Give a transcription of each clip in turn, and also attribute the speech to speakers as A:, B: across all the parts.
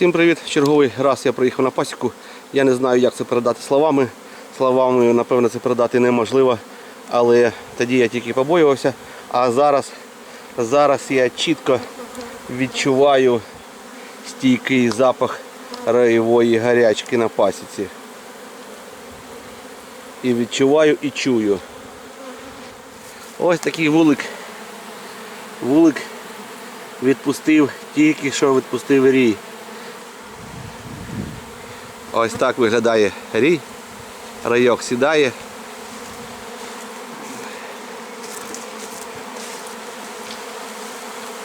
A: Всім привіт! Черговий раз я приїхав на пасіку. Я не знаю, як це передати словами. Словами, напевно, це передати неможливо. Але тоді я тільки побоювався. А зараз, зараз я чітко відчуваю стійкий запах раєвої гарячки на пасіці. І відчуваю і чую. Ось такий вулик. Вулик відпустив, тільки що відпустив рій. Ось так виглядає рій. Райок сідає.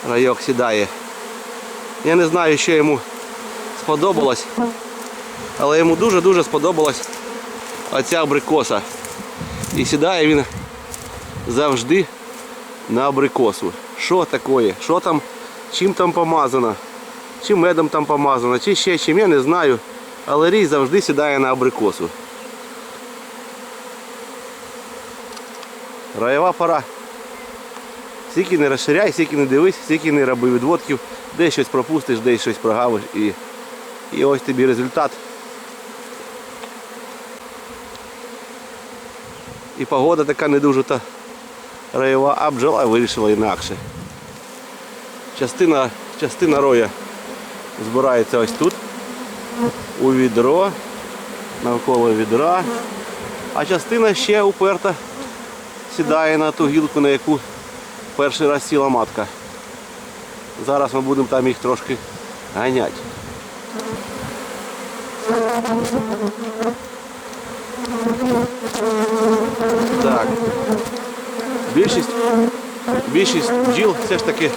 A: Райок сідає. Я не знаю, що йому сподобалось, але йому дуже-дуже сподобалась оця абрикоса. І сідає він завжди на абрикосу. Що таке? Що там, чим там помазано? Чи медом там помазано, чи ще чим, я не знаю. Але рій завжди сідає на абрикосу. Раєва пора. Скільки не розширяй, скільки не дивись, скільки не роби відводків, десь щось пропустиш, десь щось прогавиш і, і ось тобі результат. І погода така не дуже та раєва, а бджола вирішила інакше. Частина, частина роя збирається ось тут, у відро, навколо відра, а частина ще уперта сідає на ту гілку, на яку перший раз сіла матка. Зараз ми будемо там їх трошки ганяти. Так. Більшість, більшість бджіл все ж таки,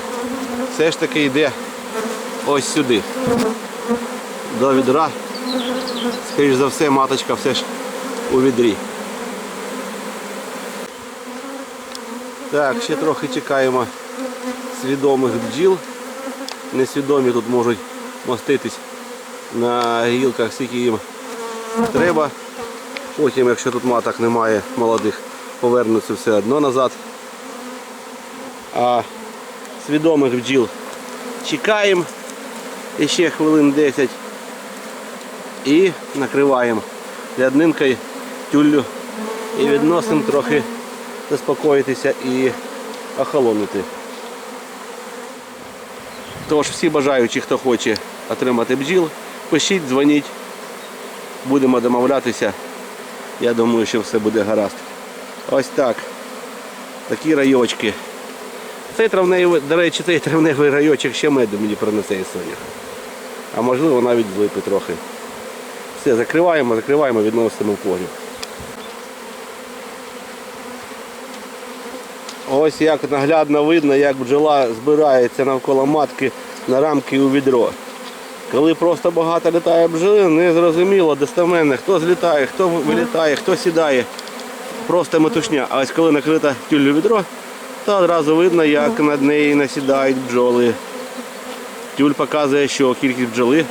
A: все ж таки йде ось сюди. До відра. Скоріш за все, маточка все ж у відрі. Так, ще трохи чекаємо свідомих бджіл. Несвідомі тут можуть моститись на гілках, скільки їм треба. Потім, якщо тут маток немає молодих, повернуться все одно назад. А свідомих бджіл чекаємо ще хвилин 10 і накриваємо ряднинкою тюллю і відносимо трохи заспокоїтися і охолонути. Тож всі бажаючі, хто хоче отримати бджіл, пишіть, дзвоніть, будемо домовлятися. Я думаю, що все буде гаразд. Ось так. Такі райочки. Цей травневий, до речі, цей травневий райочок ще меду мені принесе із сонях. А можливо навіть злипи трохи. Все, закриваємо, закриваємо, відносимо в погріб. Ось як наглядно видно, як бджола збирається навколо матки на рамки у відро. Коли просто багато літає бджоли, не зрозуміло достеменно, хто злітає, хто вилітає, хто сідає. Просто метушня. А ось коли накрита тюллю відро, то одразу видно, як над нею насідають бджоли. Тюль показує, що кількість бджоли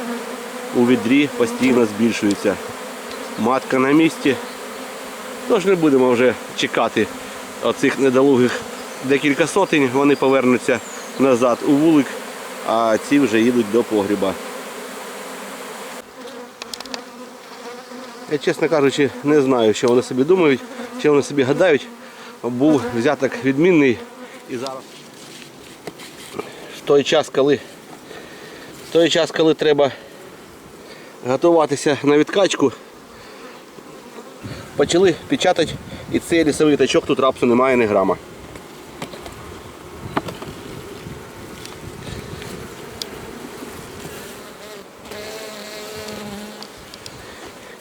A: у відрі постійно збільшується. Матка на місці. Тож не будемо вже чекати оцих недолугих декілька сотень, вони повернуться назад у вулик, а ці вже їдуть до погріба. Я, чесно кажучи, не знаю, що вони собі думають, що вони собі гадають. Був взяток відмінний і зараз в той час, коли в той час, коли треба готуватися на відкачку, почали печатати і цей лісовий тачок тут рапсу немає ні грама.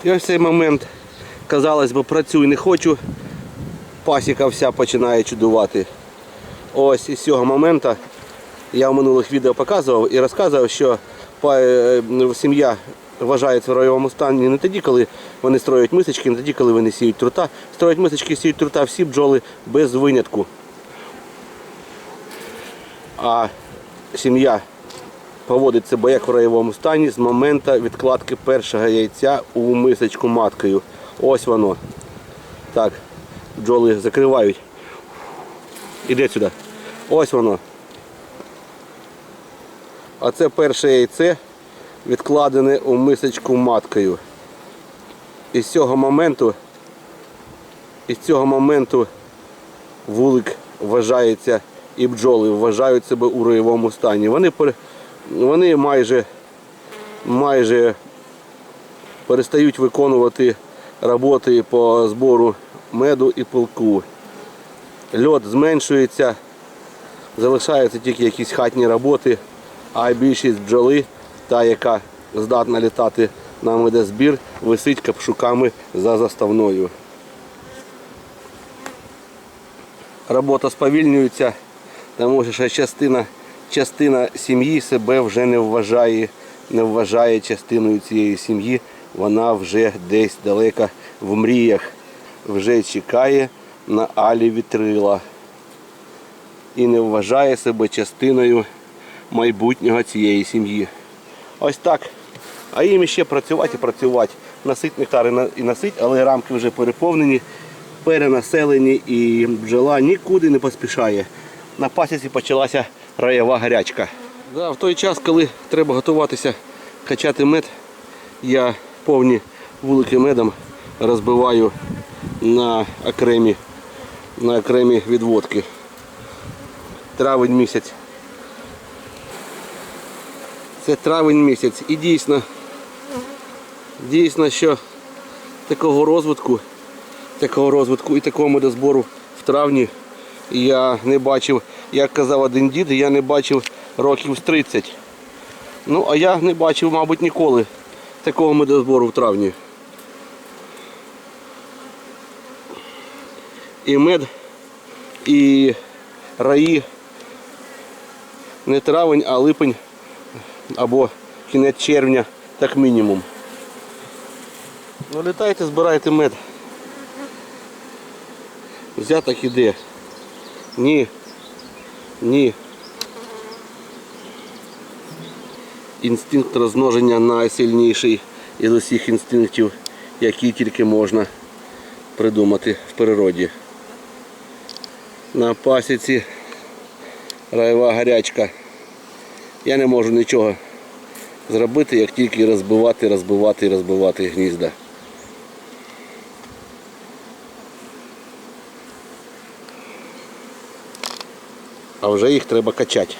A: І ось цей момент, казалось би, працюй не хочу, пасіка вся починає чудувати. Ось із цього моменту я в минулих відео показував і розказував, що е, сім'я вважається в райовому стані не тоді, коли вони строять мисочки, не тоді, коли вони сіють трута. Строять мисочки, сіють трута всі бджоли без винятку. А сім'я поводить себе як в раєвому стані з моменту відкладки першого яйця у мисочку маткою. Ось воно. Так, бджоли закривають. Іде сюди. Ось воно. А це перше яйце відкладене у мисочку маткою. І з цього моменту, і з цього моменту вулик вважається і бджоли вважають себе у роєвому стані. Вони, вони майже, майже перестають виконувати роботи по збору меду і пилку. Льот зменшується, залишаються тільки якісь хатні роботи, а більшість бджоли, та яка здатна літати на медозбір, висить капшуками за заставною. Робота сповільнюється, тому що частина, частина сім'ї себе вже не вважає, не вважає частиною цієї сім'ї. Вона вже десь далеко в мріях, вже чекає на алі вітрила і не вважає себе частиною майбутнього цієї сім'ї. Ось так. А їм ще працювати і працювати. Насить нектар і насить, але рамки вже переповнені, перенаселені і бджола нікуди не поспішає. На пасіці почалася раєва гарячка. Да, в той час, коли треба готуватися качати мед, я повні вулики медом розбиваю на окремі, на окремі відводки. Травень місяць. Це травень місяць. І дійсно, дійсно, що такого розвитку, такого розвитку і такого медозбору в травні я не бачив, як казав один дід, я не бачив років з 30. Ну, а я не бачив, мабуть, ніколи такого медозбору в травні. І мед, і раї не травень, а липень або кінець червня, так мінімум. Ну літайте, збирайте мед. Взяток іде. Ні. Ні. Інстинкт розмноження найсильніший із усіх інстинктів, які тільки можна придумати в природі. На пасіці райова гарячка. Я не можу нічого зробити, як тільки розбивати, розбивати і розбивати гнізда. А вже їх треба качати.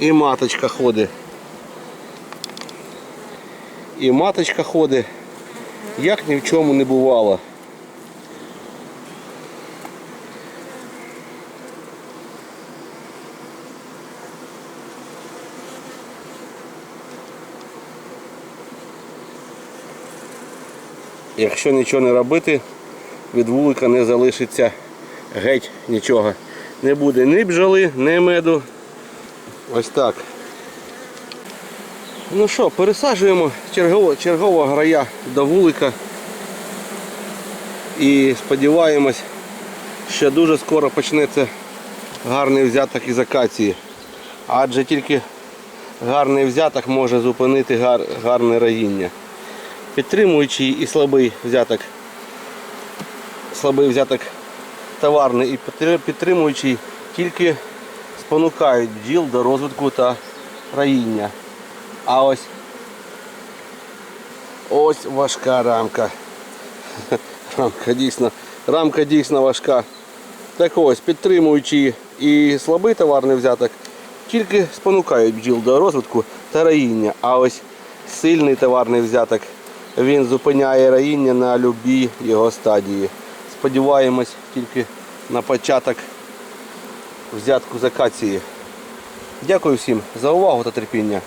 A: І маточка ходить. І маточка ходить, як ні в чому не бувало. Якщо нічого не робити, від вулика не залишиться геть нічого. Не буде ні бджоли, ні меду. Ось так. Ну що, пересаджуємо чергово, чергова грая до вулика. І сподіваємось, що дуже скоро почнеться гарний взяток із акації. Адже тільки гарний взяток може зупинити гар, гарне раїння. Підтримуючий і слабий взяток, слабий взяток товарний і підтримуючий тільки спонукають бджіл до розвитку та раїння. А ось ось важка рамка. Рамка дійсно, рамка дійсно важка. Так ось, підтримуючи і слабий товарний взяток, тільки спонукають бджіл до розвитку та раїння. А ось сильний товарний взяток, він зупиняє раїння на любій його стадії. Сподіваємось тільки на початок взятку з акації. Дякую всім за увагу та терпіння.